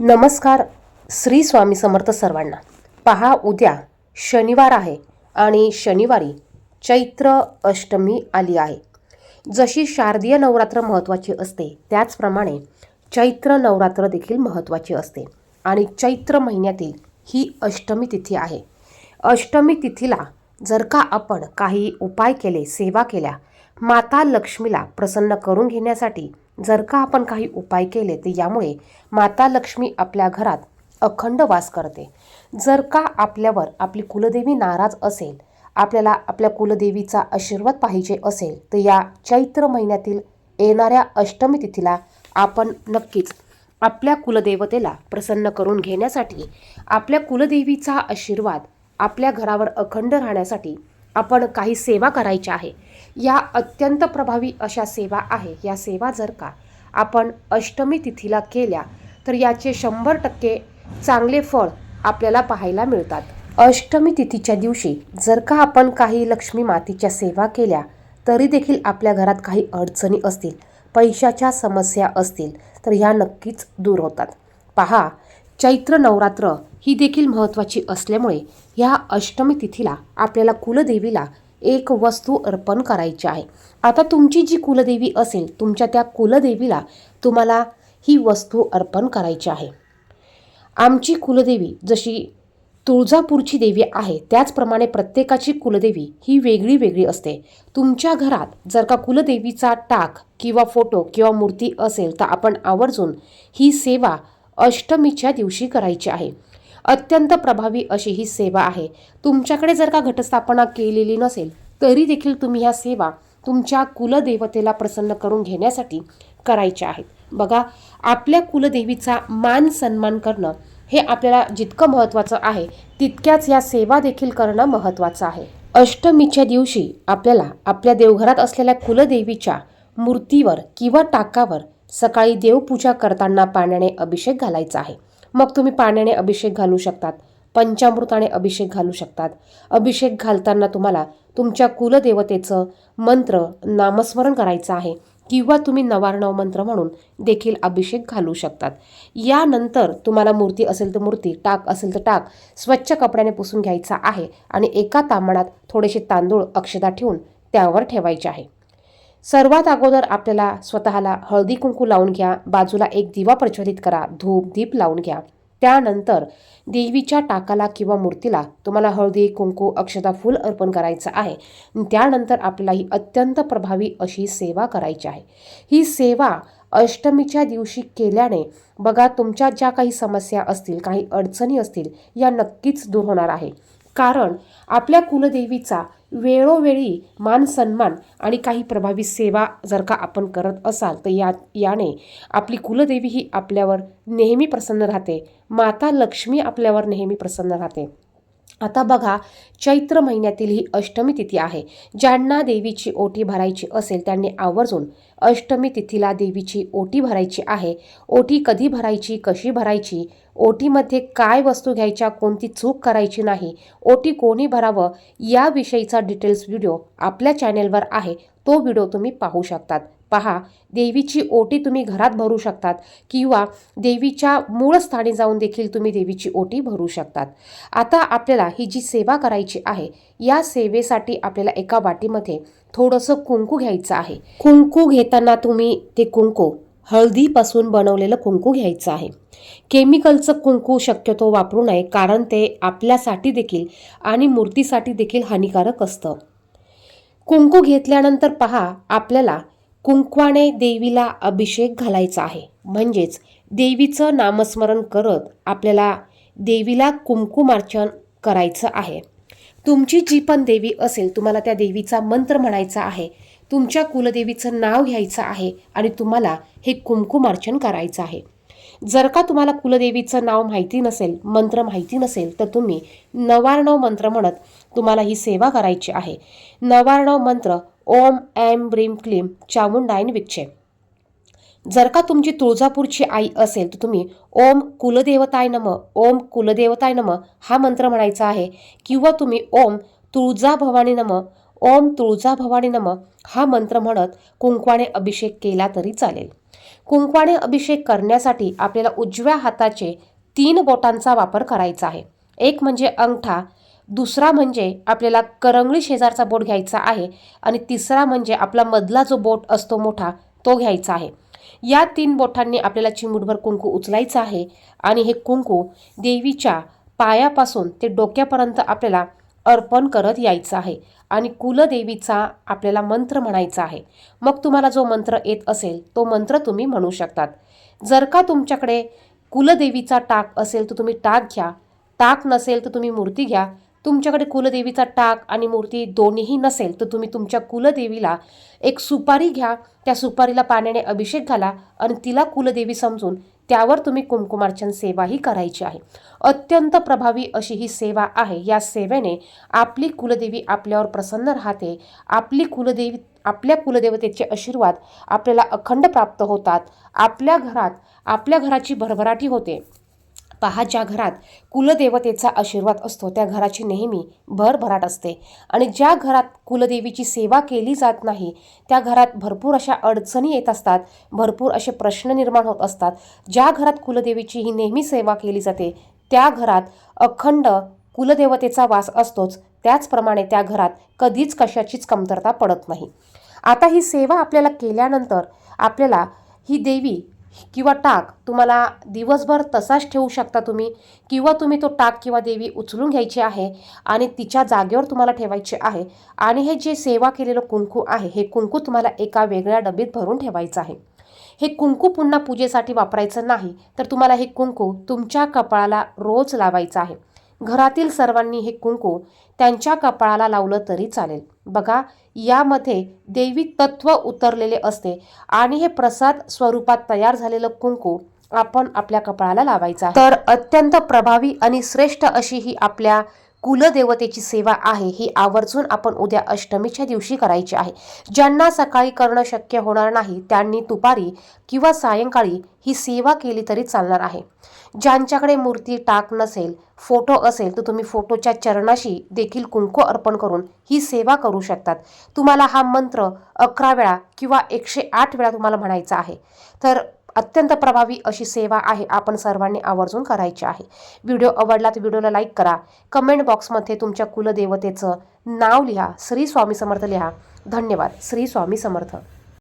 नमस्कार श्री स्वामी समर्थ सर्वांना. पहा उद्या शनिवार आहे आणि शनिवारी चैत्र अष्टमी आली आहे. जशी शारदीय नवरात्र महत्त्वाची असते त्याचप्रमाणे चैत्र नवरात्र देखील महत्त्वाची असते. आणि चैत्र महिन्यातील ही अष्टमी तिथी आहे. अष्टमी तिथीला जर का आपण काही उपाय केले सेवा केल्या माता लक्ष्मीला प्रसन्न करून घेण्यासाठी जर का आपण काही उपाय केले तर यामुळे माता लक्ष्मी आपल्या घरात अखंड वास करते. जर का आपल्यावर आपली कुलदेवी नाराज असेल आपल्याला आपल्या कुलदेवीचा आशीर्वाद पाहिजे असेल तर या चैत्र महिन्यातील येणाऱ्या अष्टमी तिथीला आपण नक्कीच आपल्या कुलदेवतेला प्रसन्न करून घेण्यासाठी आपल्या कुलदेवीचा आशीर्वाद आपल्या घरावर अखंड राहण्यासाठी आपण काही सेवा करायच्या आहे. या अत्यंत प्रभावी अशा सेवा आहे. या सेवा जर का आपण अष्टमी तिथीला केल्या तर याचे शंभर टक्के चांगले फळ आपल्याला पाहायला मिळतात. अष्टमी तिथीच्या दिवशी जर का आपण काही लक्ष्मी मातीच्या सेवा केल्या तरी देखील आपल्या घरात काही अडचणी असतील पैशाच्या समस्या असतील तर ह्या नक्कीच दूर होतात. पहा चैत्र नवरात्र ही देखील महत्त्वाची असल्यामुळे ह्या अष्टमी तिथीला आपल्याला कुलदेवीला एक वस्तू अर्पण करायची आहे. आता तुमची जी कुलदेवी असेल तुमच्या त्या कुलदेवीला तुम्हाला ही वस्तू अर्पण करायची आहे. आमची कुलदेवी जशी तुळजापूरची देवी आहे त्याचप्रमाणे प्रत्येकाची कुलदेवी ही वेगळी वेगळी असते. तुमच्या घरात जर का कुलदेवीचा टाक किंवा फोटो किंवा मूर्ती असेल तर आपण आवर्जून ही सेवा अष्टमीच्या दिवशी करायची आहे. अत्यंत प्रभावी अशी ही सेवा आहे. तुमच्याकडे जर का घटस्थापना केलेली नसेल तरी देखील तुम्ही ह्या सेवा तुमच्या कुलदेवतेला प्रसन्न करून घेण्यासाठी करायच्या आहेत. बघा आपल्या कुलदेवीचा मान सन्मान करणं हे आपल्याला जितकं महत्त्वाचं आहे तितक्याच या सेवा देखील करणं महत्त्वाचं आहे. अष्टमीच्या दिवशी आपल्याला आपल्या देवघरात असलेल्या कुलदेवीच्या मूर्तीवर किंवा टाकावर सकाळी देवपूजा करताना पाण्याने अभिषेक घालायचा आहे. मग तुम्ही पाण्याने अभिषेक घालू शकतात पंचामृताने अभिषेक घालू शकतात. अभिषेक घालताना तुम्हाला तुमच्या कुलदेवतेचं मंत्र नामस्मरण करायचं आहे किंवा तुम्ही नवार्णव मंत्र म्हणून देखील अभिषेक घालू शकतात. यानंतर तुम्हाला मूर्ती असेल तर मूर्ती टाक असेल तर टाक स्वच्छ कपड्याने पुसून घ्यायचा आहे आणि एका तांबणात थोडेसे तांदूळ अक्षदा ठेवून त्यावर ठेवायचे आहे. सर्वात अगोदर आपल्याला स्वतःला हळदी कुंकू लावून घ्या बाजूला एक दिवा प्रज्वलित करा धूप दीप लावून घ्या. त्यानंतर देवीच्या टाकाला किंवा मूर्तीला तुम्हाला हळदी कुंकू अक्षता फूल अर्पण करायचं आहे. त्यानंतर आपल्याला ही अत्यंत प्रभावी अशी सेवा करायची आहे. ही सेवा अष्टमीच्या दिवशी केल्याने बघा तुमच्या ज्या काही समस्या असतील काही अडचणी असतील या नक्कीच दूर होणार आहे. कारण आपल्या कुलदेवीचा वेळोवेळी मान सन्मान आणि काही प्रभावी सेवा जर का आपण करत असाल तर या याने आपली कुलदेवी ही आपल्यावर नेहमी प्रसन्न राहते. माता लक्ष्मी आपल्यावर नेहमी प्रसन्न राहते. आता बघा चैत्र महिन्यातील ही अष्टमी तिथी आहे. ज्यांना देवीची ओटी भरायची असेल त्यांनी आवर्जून अष्टमी तिथीला देवीची ओटी भरायची आहे. ओटी कधी भरायची कशी भरायची ओटीमध्ये काय वस्तू घ्यायच्या कोणती चूक करायची नाही ओटी कोणी भरावं याविषयीचा डिटेल्स व्हिडिओ आपल्या चॅनेलवर आहे. तो व्हिडिओ तुम्ही पाहू शकतात. पहा देवीची ओटी तुम्ही घरात भरू शकतात किंवा देवीच्या मूळ स्थानी जाऊन देखील तुम्ही देवीची ओटी भरू शकतात. आता आपल्याला ही जी सेवा करायची आहे या सेवेसाठी आपल्याला एका वाटीमध्ये थोडंसं कुंकू घ्यायचं आहे. कुंकू घेताना तुम्ही ते कुंकू हळदीपासून बनवलेलं कुंकू घ्यायचं आहे. केमिकलचं कुंकू शक्यतो वापरू नये कारण ते आपल्यासाठी देखील आणि मूर्तीसाठी देखील हानिकारक असतं. कुंकू घेतल्यानंतर पहा आपल्याला कुंकवाने देवीला अभिषेक घालायचा आहे. म्हणजेच देवीचं नामस्मरण करत आपल्याला देवीला कुंकुमार्चन करायचं आहे. तुमची जी पण देवी असेल तुम्हाला त्या देवीचा मंत्र म्हणायचा आहे तुमच्या कुलदेवीचं नाव घ्यायचं आहे आणि तुम्हाला हे कुंकुमार्चन करायचं आहे. जर का तुम्हाला कुलदेवीचं नाव माहिती नसेल मंत्र माहिती नसेल तर तुम्ही नवार्णव मंत्र म्हणत तुम्हाला ही सेवा करायची आहे. नवार्णव मंत्र ओम ऐम ब्रीम क्लीम चामुंडायन विच्छे जर का तुमची तुळजापूरची आई असेल तर तुम्ही ओम कुलदेवताय नम ओम कुलदेवताय नम हा मंत्र म्हणायचा आहे. किंवा तुम्ही ओम तुळजा भवानी नम ओम तुळजा भवानी नम हा मंत्र म्हणत कुंकवाने अभिषेक केला तरी चालेल. कुंकवाने अभिषेक करण्यासाठी आपल्याला उजव्या हाताचे तीन बोटांचा वापर करायचा आहे. एक म्हणजे अंगठा दुसरा म्हणजे आपल्याला करंगळी शेजारचा बोट घ्यायचा आहे आणि तिसरा म्हणजे आपला मधला जो बोट असतो मोठा तो घ्यायचा आहे. या तीन बोटांनी आपल्याला चिमूटभर कुंकू उचलायचं आहे आणि हे कुंकू देवीच्या पायापासून ते डोक्यापर्यंत आपल्याला अर्पण करत यायचं आहे आणि कुलदेवीचा आपल्याला मंत्र म्हणायचा आहे. मग तुम्हाला जो मंत्र येत असेल तो मंत्र तुम्ही म्हणू शकतात. जर का तुमच्याकडे कुलदेवीचा टाक असेल तर तुम्ही टाक घ्या. टाक नसेल तर तुम्ही मूर्ती घ्या. तुमच्याकडे कुलदेवीचा टाक आणि मूर्ती दोन्हीही नसेल तर तुम्ही तुमच्या कुलदेवीला एक सुपारी घ्या. त्या सुपारीला पाण्याने अभिषेक घाला आणि तिला कुलदेवी समजून त्यावर तुम्ही कुमकुमार्चन सेवाही करायची आहे. अत्यंत प्रभावी अशी ही सेवा आहे. या सेवेने आपली कुलदेवी आपल्यावर प्रसन्न राहते. आपली कुलदेवी आपल्या कुलदेवतेचे आशीर्वाद आपल्याला अखंड प्राप्त होतात. आपल्या घरात आपल्या घराची भरभराटी होते. पहा ज्या घरात कुलदेवतेचा आशीर्वाद असतो त्या घराची नेहमी भरभराट असते. आणि ज्या घरात कुलदेवीची सेवा केली जात नाही त्या घरात भरपूर अशा अडचणी येत असतात भरपूर असे प्रश्न निर्माण होत असतात. ज्या घरात कुलदेवीची ही नेहमी सेवा केली जाते त्या घरात अखंड कुलदेवतेचा वास असतोच. त्याचप्रमाणे त्या घरात कधीच कशाचीच कमतरता पडत नाही. आता ही सेवा आपल्याला केल्यानंतर आपल्याला ही देवी किंवा टाक तुम्हाला दिवसभर तसाच ठेवू शकता तुम्ही किंवा तुम्ही तो टाक किंवा देवी उचलून घ्यायची आहे आणि तिच्या जागेवर तुम्हाला ठेवायचे आहे आणि हे जे सेवा केलेलं कुंकू आहे हे कुंकू तुम्हाला एका वेगळ्या डबीत भरून ठेवायचं आहे. हे कुंकू पुन्हा पूजेसाठी वापरायचं नाही तर तुम्हाला हे कुंकू तुमच्या कपाळाला रोज लावायचं आहे. घरातील सर्वांनी हे कुंकू त्यांच्या कपाळाला लावलं तरी चालेल. बघा यामध्ये देवी तत्व उतरलेले असते. आणि हे प्रसाद स्वरूपात तयार झालेलं कुंकू आपण आपल्या कपाळाला लावायचा तर अत्यंत प्रभावी आणि श्रेष्ठ अशी ही आपल्या कुलदेवतेची सेवा आहे ही आवर्जून आपण उद्या अष्टमीच्या दिवशी करायची आहे. ज्यांना सकाळी करणं शक्य होणार नाही त्यांनी दुपारी किंवा सायंकाळी ही सेवा केली तरी चालणार आहे. ज्यांच्याकडे मूर्ती टाक नसेल फोटो असेल तर तुम्ही फोटोच्या चरणाशी देखील कुंकू अर्पण करून ही सेवा करू शकतात. तुम्हाला हा मंत्र अकरा वेळा किंवा एकशे आठ वेळा तुम्हाला म्हणायचा आहे. तर अत्यंत प्रभावी अशी सेवा आहे आपण सर्वांनी आवर्जून करायची आहे. व्हिडिओ आवडला तर व्हिडिओला लाईक करा. कमेंट बॉक्समध्ये तुमच्या कुलदेवतेचं नाव लिहा. श्री स्वामी समर्थ लिहा. धन्यवाद. श्री स्वामी समर्थ.